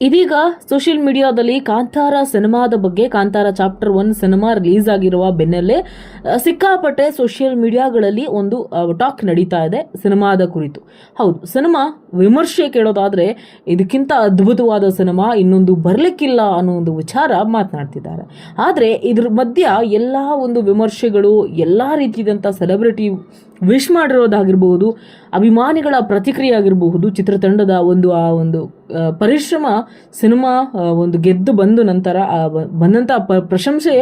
ಇದೀಗ ಸೋಷಿಯಲ್ ಮೀಡಿಯಾದಲ್ಲಿ ಕಾಂತಾರ ಸಿನಿಮಾದ ಬಗ್ಗೆ, Kantara chapter one cinema release ಆಗಿರುವ ಬೆನ್ನಲ್ಲೇ ಸಿಕ್ಕಾಪಟ್ಟೆ ಸೋಷಿಯಲ್ ಮೀಡಿಯಾಗಳಲ್ಲಿ ಒಂದು ಟಾಕ್ ನಡೀತಾ ಇದೆ ಸಿನಿಮಾದ ಕುರಿತು. ಹೌದು, ಸಿನಿಮಾ ವಿಮರ್ಶೆ ಕೇಳೋದಾದ್ರೆ ಇದಕ್ಕಿಂತ ಅದ್ಭುತವಾದ ಸಿನಿಮಾ, ಇನ್ನೊಂದು ಬರಲಿಕ್ಕಿಲ್ಲ ಅನ್ನೋ ಒಂದು ವಿಚಾರ ಮಾತನಾಡ್ತಿದ್ದಾರೆ. ಆದರೆ ಇದ್ರ ಮಧ್ಯ ಎಲ್ಲ ಒಂದು ವಿಮರ್ಶೆಗಳು, ಎಲ್ಲ ರೀತಿಯಾದಂಥ ಸೆಲೆಬ್ರಿಟಿ ವಿಶ್ ಮಾಡಿರೋದಾಗಿರ್ಬಹುದು, ಅಭಿಮಾನಿಗಳ ಪ್ರತಿಕ್ರಿಯೆ ಆಗಿರಬಹುದು, ಚಿತ್ರತಂಡದ ಒಂದು, ಆ, ಒಂದು ಪರಿಶ್ರಮ ಸಿನಿಮಾ ಒಂದು ಗೆದ್ದು ಬಂದು ನಂತರ ಬಂದಂಥ ಪ್ರಶಂಸೆ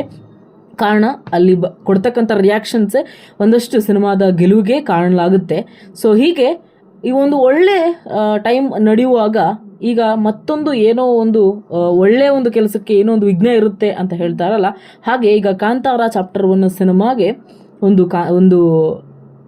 ಕಾರಣ ಅಲ್ಲಿ ಬ, ಕೊಡ್ತಕ್ಕಂಥ ರಿಯಾಕ್ಷನ್ಸೇ ಒಂದಷ್ಟು ಸಿನಿಮಾದ ಗೆಲುವಿಗೆ ಕಾರಣಲಾಗುತ್ತೆ ಸೊ ಹೀಗೆ ಈ ಒಂದು ಒಳ್ಳೆ ಟೈಮ್ ನಡೆಯುವಾಗ ಈಗ ಮತ್ತೊಂದು ಏನೋ ಒಂದು ಒಳ್ಳೆಯ ಒಂದು ಕೆಲಸಕ್ಕೆ ಏನೋ ಒಂದು ವಿಘ್ನ ಇರುತ್ತೆ ಅಂತ ಹೇಳ್ತಾರಲ್ಲ. ಹಾಗೆ ಈಗ ಕಾಂತಾರ ಚಾಪ್ಟರ್ ಒನ್ ಸಿನಿಮಾಗೆ ಒಂದು ಕಾ, ಒಂದು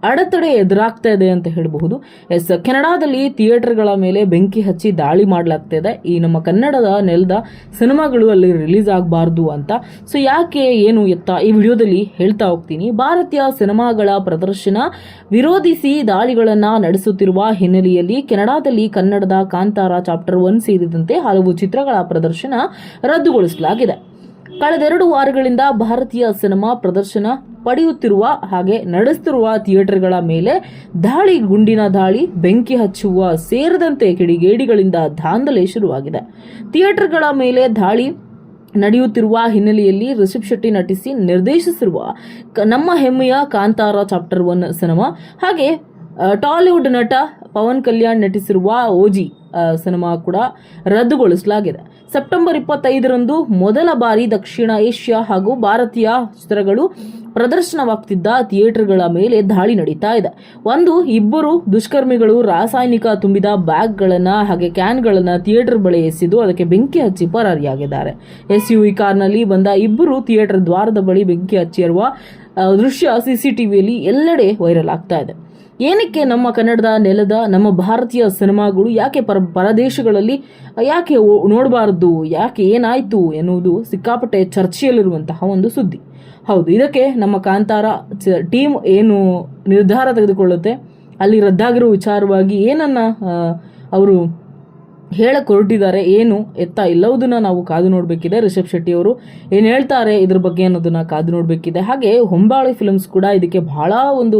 ಅಡೆತಡೆ ಎದುರಾಗ್ತಾ ಇದೆ ಅಂತ ಹೇಳಬಹುದು. ಎಸ್, ಕೆನಡಾದಲ್ಲಿ ಥಿಯೇಟರ್ಗಳ ಮೇಲೆ ಬೆಂಕಿ ಹಚ್ಚಿ ದಾಳಿ ಮಾಡಲಾಗ್ತಾ ಇದೆ ಈ ನಮ್ಮ ಕನ್ನಡದ ನೆಲದ ಸಿನಿಮಾಗಳು ಅಲ್ಲಿ ರಿಲೀಸ್ ಆಗಬಾರ್ದು ಅಂತ. ಸೊ, ಯಾಕೆ ಏನು ಎತ್ತ ಈ ವಿಡಿಯೋದಲ್ಲಿ ಹೇಳ್ತಾ ಹೋಗ್ತೀನಿ. ಭಾರತೀಯ ಸಿನಿಮಾಗಳ ಪ್ರದರ್ಶನ ವಿರೋಧಿಸಿ ದಾಳಿಗಳನ್ನು ನಡೆಸುತ್ತಿರುವ ಹಿನ್ನೆಲೆಯಲ್ಲಿ ಕೆನಡಾದಲ್ಲಿ ಕನ್ನಡದ ಕಾಂತಾರ ಚಾಪ್ಟರ್ ಒನ್ ಸೇರಿದಂತೆ ಹಲವು ಚಿತ್ರಗಳ ಪ್ರದರ್ಶನ ರದ್ದುಗೊಳಿಸಲಾಗಿದೆ. ಕಳೆದೆರಡು ವಾರಗಳಿಂದ ಭಾರತೀಯ ಸಿನಿಮಾ ಪ್ರದರ್ಶನ ಪಡೆಯುತ್ತಿರುವ ಹಾಗೆ ನಡೆಸುತ್ತಿರುವ ಥಿಯೇಟರ್ಗಳ ಮೇಲೆ ದಾಳಿ, ಗುಂಡಿನ ದಾಳಿ, ಬೆಂಕಿ ಹಚ್ಚುವ ಸೇರಿದಂತೆ ಕಿಡಿಗೇಡಿಗಳಿಂದ ದಾಂಧಲೆ ಶುರುವಾಗಿದೆ. ಥಿಯೇಟರ್ಗಳ ಮೇಲೆ ದಾಳಿ ನಡೆಯುತ್ತಿರುವ ಹಿನ್ನೆಲೆಯಲ್ಲಿ ರಿಷಬ್ ಶೆಟ್ಟಿ ನಟಿಸಿ ನಿರ್ದೇಶಿಸಿರುವ ನಮ್ಮ ಹೆಮ್ಮೆಯ ಕಾಂತಾರ ಚಾಪ್ಟರ್ ಒನ್ ಸಿನಿಮಾ, ಹಾಗೆ ಟಾಲಿವುಡ್ ನಟ ಪವನ್ ಕಲ್ಯಾಣ್ ನಟಿಸಿರುವ ಓಜಿ ಸಿನಿಮಾ ಕೂಡ ರದ್ದುಗೊಳಿಸಲಾಗಿದೆ. ಸೆಪ್ಟೆಂಬರ್ ಇಪ್ಪತ್ತೈದರಂದು ಮೊದಲ ಬಾರಿ ದಕ್ಷಿಣ ಏಷ್ಯಾ ಹಾಗೂ ಭಾರತೀಯ ಚಿತ್ರಗಳು ಪ್ರದರ್ಶನವಾಗ್ತಿದ್ದ ಥಿಯೇಟರ್ಗಳ ಮೇಲೆ ದಾಳಿ ನಡೀತಾ ಇದೆ. ಒಂದು, ಇಬ್ಬರು ದುಷ್ಕರ್ಮಿಗಳು ರಾಸಾಯನಿಕ ತುಂಬಿದ ಬ್ಯಾಗ್ಗಳನ್ನು ಹಾಗೆ ಕ್ಯಾನ್ಗಳನ್ನು ಥಿಯೇಟರ್ ಬಳಿ ಎಸೆದು ಅದಕ್ಕೆ ಬೆಂಕಿ ಹಚ್ಚಿ ಪರಾರಿಯಾಗಿದ್ದಾರೆ. ಎಸ್ ಯು ಕಾರ್ನಲ್ಲಿ ಬಂದ ಇಬ್ಬರು ಥಿಯೇಟರ್ ದ್ವಾರದ ಬಳಿ ಬೆಂಕಿ ಹಚ್ಚಿರುವ ದೃಶ್ಯ ಸಿಸಿಟಿವಿಯಲ್ಲಿ ಎಲ್ಲೆಡೆ ವೈರಲ್ ಆಗ್ತಾ ಇದೆ. ಏನಕ್ಕೆ ನಮ್ಮ ಕನ್ನಡದ ನೆಲದ, ನಮ್ಮ ಭಾರತೀಯ ಸಿನಿಮಾಗಳು ಯಾಕೆ ಪರ, ಪರದೇಶಗಳಲ್ಲಿ, ಯಾಕೆ ನೋಡಬಾರದು, ಯಾಕೆ ಏನಾಯಿತು ಎನ್ನುವುದು ಸಿಕ್ಕಾಪಟ್ಟೆ ಚರ್ಚೆಯಲ್ಲಿರುವಂತಹ ಒಂದು ಸುದ್ದಿ. ಹೌದು, ಇದಕ್ಕೆ ನಮ್ಮ ಕಾಂತಾರ ಟೀಮ್ ಏನು ನಿರ್ಧಾರ ತೆಗೆದುಕೊಳ್ಳುತ್ತೆ, ಅಲ್ಲಿ ರದ್ದಾಗಿರೋ ವಿಚಾರವಾಗಿ ಏನನ್ನ ಅವರು ಹೇಳಕ್ಕೆ ಹೊರಟಿದ್ದಾರೆ ಏನು ಎತ್ತ ಇಲ್ಲವುದನ್ನು ನಾವು ಕಾದು ನೋಡಬೇಕಿದೆ. ರಿಷಬ್ ಶೆಟ್ಟಿ ಅವರು ಏನು ಹೇಳ್ತಾರೆ ಇದ್ರ ಬಗ್ಗೆ ಅನ್ನೋದನ್ನು ಕಾದು ನೋಡಬೇಕಿದೆ. ಹಾಗೆ ಹೊಂಬಾಳೆ ಫಿಲ್ಮ್ಸ್ ಕೂಡ ಇದಕ್ಕೆ ಬಹಳ ಒಂದು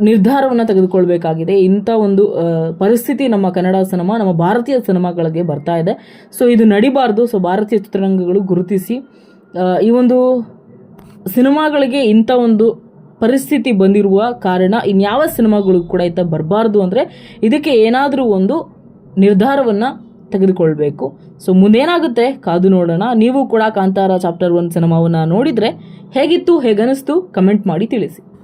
ನಿರ್ಧಾರವನ್ನು ತೆಗೆದುಕೊಳ್ಬೇಕಾಗಿದೆ. ಇಂಥ ಒಂದು ಪರಿಸ್ಥಿತಿ ನಮ್ಮ ಕನ್ನಡ ಸಿನಿಮಾ, ನಮ್ಮ ಭಾರತೀಯ ಸಿನಿಮಾಗಳಿಗೆ ಬರ್ತಾ ಇದೆ. ಸೊ, ಇದು ನಡಿಬಾರ್ದು. ಸೊ, ಭಾರತೀಯ ಚಿತ್ರರಂಗಗಳು ಗುರುತಿಸಿ ಈ ಒಂದು ಸಿನಿಮಾಗಳಿಗೆ ಇಂಥ ಒಂದು ಪರಿಸ್ಥಿತಿ ಬಂದಿರುವ ಕಾರಣ ಇನ್ಯಾವ ಸಿನಿಮಾಗಳು ಕೂಡ ಇತ್ತ ಬರಬಾರ್ದು ಅಂದರೆ ಇದಕ್ಕೆ ಏನಾದರೂ ಒಂದು ನಿರ್ಧಾರವನ್ನು ತೆಗೆದುಕೊಳ್ಬೇಕು. ಸೊ, ಮುಂದೇನಾಗುತ್ತೆ? ಕಾದು ನೋಡೋಣ. ನೀವು ಕೂಡ ಕಾಂತಾರ ಚಾಪ್ಟರ್ ಒನ್ ಸಿನಿಮಾವನ್ನು ನೋಡಿದರೆ ಹೇಗಿತ್ತು ಹೇಗನಿಸ್ತು ಕಮೆಂಟ್ ಮಾಡಿ ತಿಳಿಸಿ.